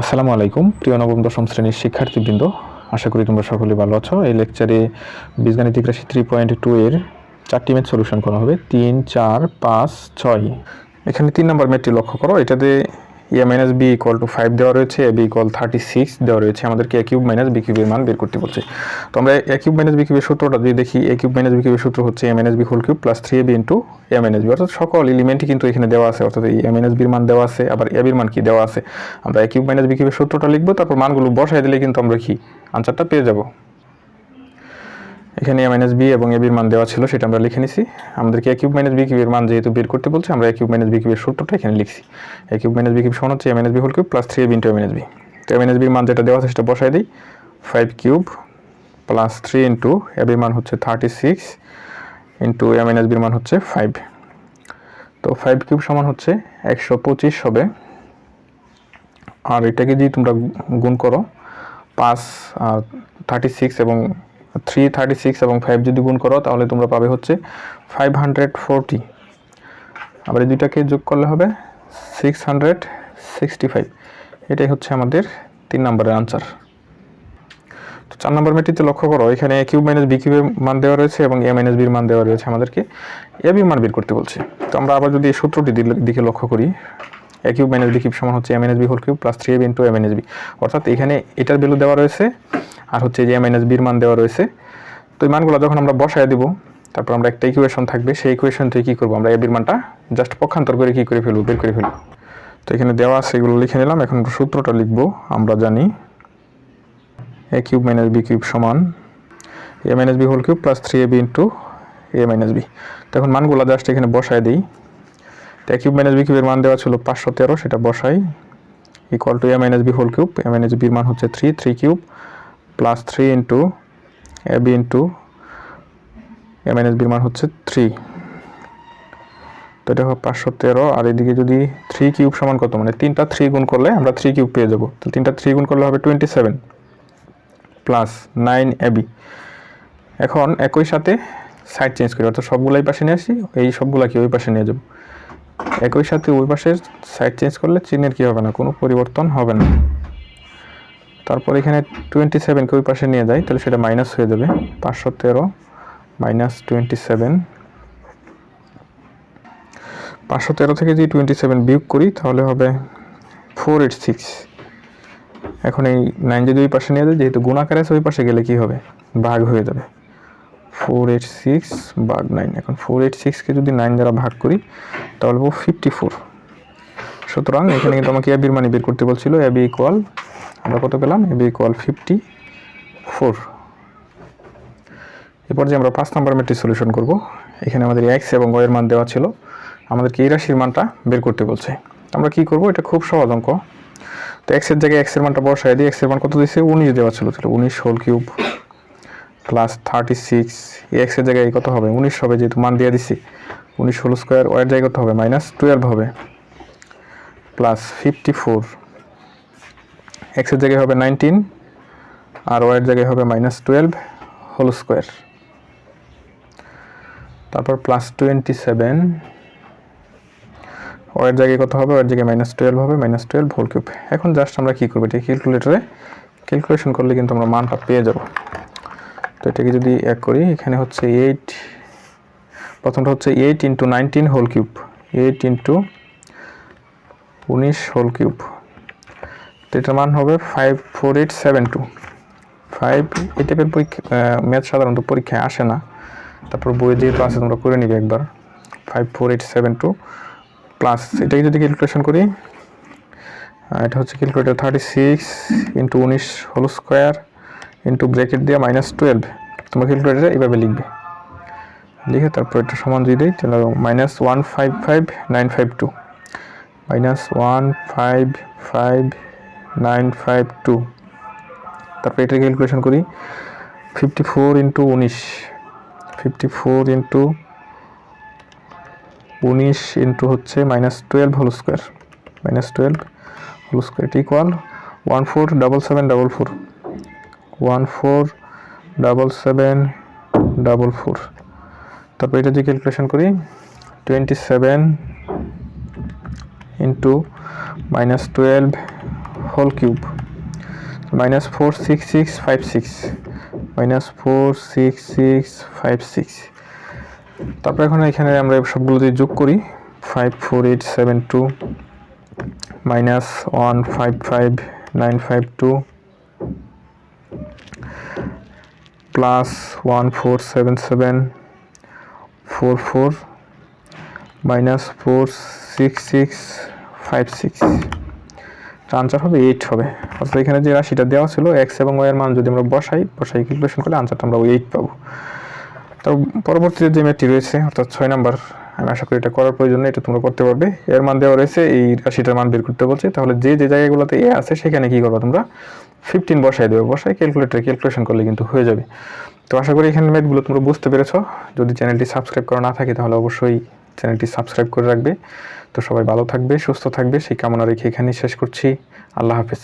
আসসালামু আলাইকুম। প্রিয় নবম, দশম শ্রেণির শিক্ষার্থীবৃন্দ, আশা করি তোমরা সকলে ভালো আছো। এই লেকচারে বীজগাণিতিক রাশি থ্রি পয়েন্ট টু এর চারটি ম্যাথ সলিউশন করা হবে। তিন, চার, পাঁচ, ছয়। এখানে তিন নম্বর ম্যাথটি লক্ষ্য করো। এটাতে A minus B equal to five দেওয়া রয়েছে A B equal thirty six দেওয়া রয়েছে, আমাদেরকে এ কিউব মাইনাস বি কিউবের মান বের করতে বলছে। তো আমরা এ কিউব মাইনাস বি কিউবের সূত্রটা যদি দেখি এ কিউব মাইনাস বি কিউবের সূত্র হচ্ছে A minus B whole cube plus three A B into A minus B অর্থাৎ সকল এলিমেন্টই কিন্তু এখানে দেওয়া আছে, অর্থাৎ এই এ মাইনাস বির মান দেওয়া আছে, আবার এ বির মান কি দেওয়া আছে। আমরা এ কিউব মাইনাস বি কিউবের সূত্রটা লিখব, তারপর মানগুলো বসাই দিলে কিন্তু আমরা কি? আনসারটা পেয়ে যাব। এখানে এ মাইনাস বি এবং এ বির মান দেওয়া ছিল, সেটা আমরা লিখে নিছি। আমাদেরকে এ কিউব মাইনাস বি কিউবের মান যেহেতু বের করতে বলছে, আমরা এ কিউব মাইনাস বি কিউবের সূত্রটা এখানে লিখছি। A cube minus B cube সমান হচ্ছে A minus B whole cube plus three A B into A minus B তো এ মাইনাস বির মান যেটা দেওয়া আছে, সেটা বসাই দিই। Five cube plus three into A বির মান হচ্ছে thirty six into A minus বির মান হচ্ছে ফাইভ তো ফাইভ কিউব সমান হচ্ছে একশো পঁচিশ হবে। আর এটাকে যদি তোমরা গুণ করো পাঁচ থার্টি সিক্স এবং থ্রি থার্টি সিক্স এবং ফাইভ যদি গুণ করো, তাহলে তোমরা পাবে হচ্ছে ফাইভ হান্ড্রেড ফোরটি আবার এই দুইটাকে যোগ করলে হবে সিক্স হান্ড্রেড সিক্সটি ফাইভ এটাই হচ্ছে আমাদের তিন নম্বরের আনসার তো চার নম্বর মেট্রিতে লক্ষ্য করো, এখানে এ কিউব মাইনাস বি কিউবের মান দেওয়া রয়েছে এবং এ মাইনাস বির মান দেওয়া রয়েছে আমাদেরকে। এ বির মান বের করতে বলছে। তো আমরা আবার যদি এই সূত্রটি দিকে লক্ষ্য করি A cube minus B cube সমান হচ্ছে A minus B whole cube plus three A B into A minus B অর্থাৎ এখানে এটার ভ্যালু দেওয়া রয়েছে, আর হচ্ছে যে এ মাইনাস বির মান দেওয়া রয়েছে। তো এই মানগুলো যখন আমরা বসায় দিব, তারপর আমরা একটা ইকুয়েশন থাকবে, সেই ইকুয়েশন থেকে কী করব? আমরা এ বির মানটা জাস্ট পক্ষান্তর করে কী করে ফেলব? বের করে ফেলব। তো এখানে দেওয়া আছে, এগুলো লিখে নিলাম। এখন সূত্রটা লিখব, আমরা জানি A cube minus B cube সমান A minus B whole cube plus three A B into A minus B তখন মানগুলো জাস্ট এখানে বসায় দিই। তো কিউব মাইনাস বি কিউবের মান দেওয়া ছিল পাঁচশো তেরো, সেটা বসাই। Equal to A minus B whole cube A minus বির মান হচ্ছে three three cube plus three into A B into A minus বির মান হচ্ছে থ্রি তো এটা হবে পাঁচশো তেরো, আর এদিকে যদি থ্রি কিউব সমান কত? মানে তিনটা থ্রি গুণ করলে আমরা থ্রি কিউব পেয়ে যাব। তো তিনটা থ্রি গুণ করলে হবে twenty seven plus nine A B এখন একই সাথে সাইড চেঞ্জ করি, অর্থাৎ সবগুলাই পাশে নিয়ে আসি, এই সবগুলাকে ওই পাশে নিয়ে যাব। একই সাথে ওই পাশের সাইড চেঞ্জ করলে চিহ্নের কী হবে না? কোনো পরিবর্তন হবে না। তারপর এখানে টোয়েন্টি সেভেনকে ওই পাশে নিয়ে যাই, তাহলে সেটা মাইনাস হয়ে যাবে। পাঁচশো তেরো মাইনাস টোয়েন্টি সেভেন পাঁচশো তেরো থেকে যদি টোয়েন্টি সেভেন বিয়োগ করি, তাহলে হবে ফোর এইট সিক্স এখন এই নাইন যদি ওই পাশে নিয়ে যায় যেহেতু গুণাকার আছে, ওই পাশে গেলে কি হবে? ভাগ হয়ে যাবে। ফোর এইট সিক্স ভাগ নাইন এখন ফোর এইট সিক্সকে যদি নাইন দ্বারা ভাগ করি, তাহলে পাবো ফিফটি ফোর সুতরাং এখানে কিন্তু আমাকে এবির মানি বের করতে বলছিল এবি ইকুয়াল আমরা কত পেলাম? এবি ইকুয়াল ফিফটি ফোর এরপর যে আমরা পাঁচ নম্বর ম্যাট্রিক সলিউশন করব, এখানে আমাদের এক্স এবং ওয়ের মান দেওয়া ছিল, আমাদেরকে এই রাশির মানটা বের করতে বলছে। আমরা কি করব? এটা খুব সহজ অঙ্ক। তো এক্সের জায়গায় এক্সের মানটা বসাই দিই এক্সের মান কত দিয়েছে? উনিশ দেওয়া ছিল, তাহলে উনিশ whole cube plus thirty six এক্সের জায়গায় কত হবে? উনিশ হবে, যেহেতু মান দিয়ে দিছি। উনিশ হোল স্কোয়ার ওয়ের জায়গায় কত হবে? মাইনাস টুয়েলভ হবে। প্লাস ফিফটি ফোর এক্সের জায়গায় হবে নাইনটিন, আর ওয়ের জায়গায় হবে মাইনাস টুয়েলভ হোল স্কোয়ার। তারপর প্লাস টোয়েন্টি সেভেন ওয়ের জায়গায় কত হবে? ওয়ের জায়গায় মাইনাস টুয়েলভ হবে, মাইনাস টুয়েলভ হোল কিউব। এখন জাস্ট আমরা কী করব? এটা ক্যালকুলেটরে ক্যালকুলেশন করলে কিন্তু আমরা মানটা পেয়ে যাব। তো এটাকে যদি এক করি, এখানে হচ্ছে এইট প্রথমটা হচ্ছে eight into nineteen whole cube eight into উনিশ হোল কিউব তো এটার মান হবে five four eight seven two five এই টাইপের পরীক্ষা ম্যাথ সাধারণত পরীক্ষায় আসে না। তারপর বইয়ে যেহেতু আছে তোমরা করে নিবে একবার five four eight seven two plus এটাকে যদি ক্যালকুলেশন করি এটা হচ্ছে ক্যালকুলেটার থার্টি সিক্স ইন্টু উনিশ হোল স্কোয়ার ইন্টু ব্র্যাকেট দিয়ে মাইনাস টুয়েলভ তোমরা ক্যালকুলেটারে এইভাবে লিখবে। লিখে তারপর এটা সমান দিয়ে দিই, তাহলে minus one five five nine five two minus one five five nine five two তারপর এটা ক্যালকুলেশন করি ফিফটি ফোর ইন্টু উনিশ ফিফটি ফোর ইন্টু উনিশ ইন্টু হচ্ছে minus twelve whole square minus twelve whole square equal one four double seven double four one four double seven double four তারপর এটা যদি calculation করি twenty seven into minus twelve whole cube minus four six six five six minus four six six five six তারপর এখন এখানে আমরা সবগুলো যদি যোগ করি five four eight seven two minus one five five nine five two plus one four seven seven four four minus four six six five six answer হবে eight হবে। অর্থাৎ এখানে যে রাশিটা দেওয়া ছিল এক্স এবং ওয়ের মান যদি আমরা বসাই বসাই ক্যালকুলেশন করলে আনসারটা আমরা এইট পাবো। তো পরবর্তীতে যে ম্যাটটি রয়েছে, অর্থাৎ ছয় নাম্বার আমি আশা করি এটা করার প্রয়োজন এটা তোমরা করতে পারবে। এর মান দেওয়া রয়েছে, এই রাশিটার মান বের করতে বলছে। তাহলে যে যে জায়গাগুলোতে এ আছে, সেখানে কি করবা তোমরা? ফিফটিন বসাই দেবে। বসাই ক্যালকুলেটার ক্যালকুলেশন করলে কিন্তু হয়ে যাবে। তো আশা করি এখানে ম্যাথগুলো তোমরা বুঝতে পেরেছ। যদি চ্যানেলটি সাবস্ক্রাইব করা না থাকে, তাহলে অবশ্যই চ্যানেলটি সাবস্ক্রাইব করে রাখবে। তো সবাই ভালো থাকবে, সুস্থ থাকবে। সেই কামনা রেখে এখানেই শেষ করছি। আল্লাহ হাফেজ।